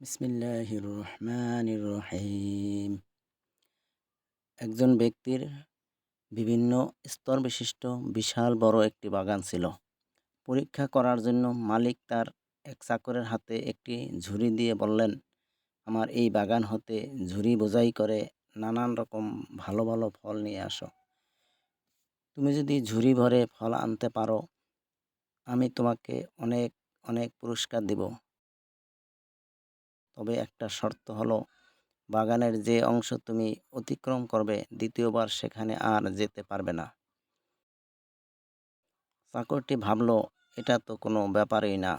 বিসমিল্লাহির রহমানির রহিম একজন ব্যক্তির বিভিন্ন স্তর বিশিষ্ট বিশাল বড় একটি বাগান ছিল। পরীক্ষা করার জন্য মালিক তার এক চাকরের হাতে একটি ঝুড়ি দিয়ে বললেন, আমার এই বাগান হতে ঝুড়ি বোঝাই করে নানান রকম ভালো ভালো ফল নিয়ে আসো। তুমি যদি ঝুড়ি ভরে ফল আনতে পারো, আমি তোমাকে অনেক অনেক পুরস্কার দিব। তবে একটা শর্ত হলো, বাগানের যে অংশ তুমি অতিক্রম করবে দ্বিতীয়বার সেখানে আর যেতে পারবে না। চাকরটি ভাবল, এটা তো কোনো ব্যাপারই না।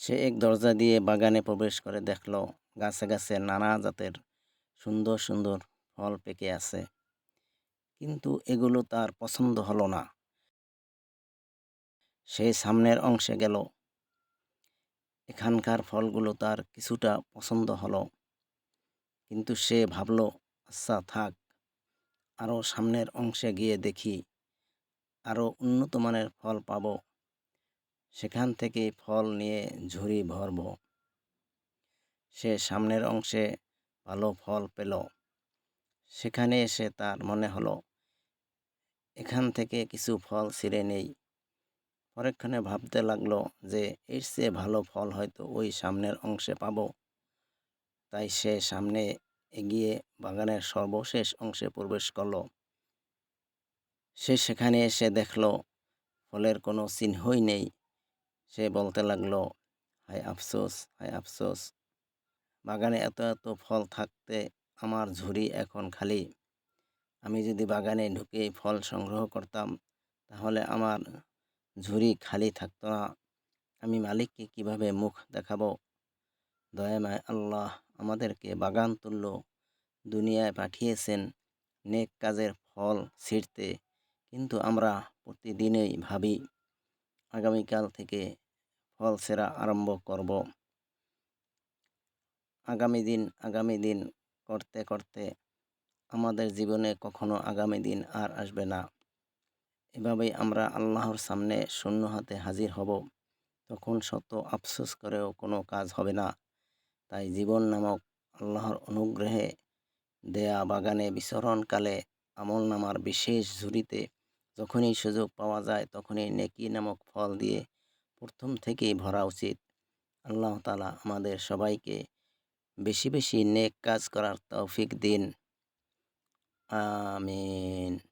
সে এক দরজা দিয়ে বাগানে প্রবেশ করে দেখল, গাছে গাছে নানা জাতের সুন্দর সুন্দর ফল পেকে আছে। কিন্তু এগুলো তার পছন্দ হলো না। সে সামনের অংশে গেল এখানকার ফলগুলো তার কিছুটা পছন্দ হলো। কিন্তু সে ভাবল আচ্ছা থাক। আরও সামনের অংশে গিয়ে দেখি আরও উন্নত মানের ফল পাব। সেখান থেকে ফল নিয়ে ঝুড়ি ভরব। সে সামনের অংশে ভালো ফল পেল। সেখানে এসে তার মনে হলো, এখান থেকে কিছু ফল ছিঁড়ে নেই। পরেক্ষণে ভাবতে লাগল যে এর চেয়ে ভালো ফল হয়তো ওই সামনের অংশে পাব। তাই সে সামনে এগিয়ে বাগানের সর্বশেষ অংশে প্রবেশ করল। সে সেখানে এসে দেখল, ফলের কোনো চিহ্নই নেই। সে বলতে লাগল হায় আফসোস হায় আফসোস, বাগানে এত এত ফল থাকতে আমার ঝুড়ি এখন খালি। আমি যদি বাগানে ঢুকে ফল সংগ্রহ করতাম, তাহলে আমার ঝুড়ি খালি থাকতো না। আমি মালিককে কীভাবে মুখ দেখাবো? দয়াময় আল্লাহ আমাদেরকে বাগান তুল্য দুনিয়ায় পাঠিয়েছেন। নেক কাজের ফল ছিঁড়তে কিন্তু আমরা প্রতিদিনেই ভাবি, আগামীকাল থেকে ফল সেরা আরম্ভ করব। আগামী দিন আগামী দিন করতে করতে আমাদের জীবনে কখনো আগামী দিন আর আসবে না। এভাবেই আমরা আল্লাহর সামনে শূন্য হাতে হাজির হব। তখন শত আফসোস করেও কোনো কাজ হবে না। তাই জীবন নামক আল্লাহর অনুগ্রহে দেয়া বাগানে বিচরণকালে আমল নামার বিশেষ ঝুড়িতে যখনই সুযোগ পাওয়া যায় তখনই নেকি নামক ফল দিয়ে প্রথম থেকেই ভরা উচিত। আল্লাহ তালা আমাদের সবাইকে বেশি বেশি নেক কাজ করার তৌফিক দিন। আমিন।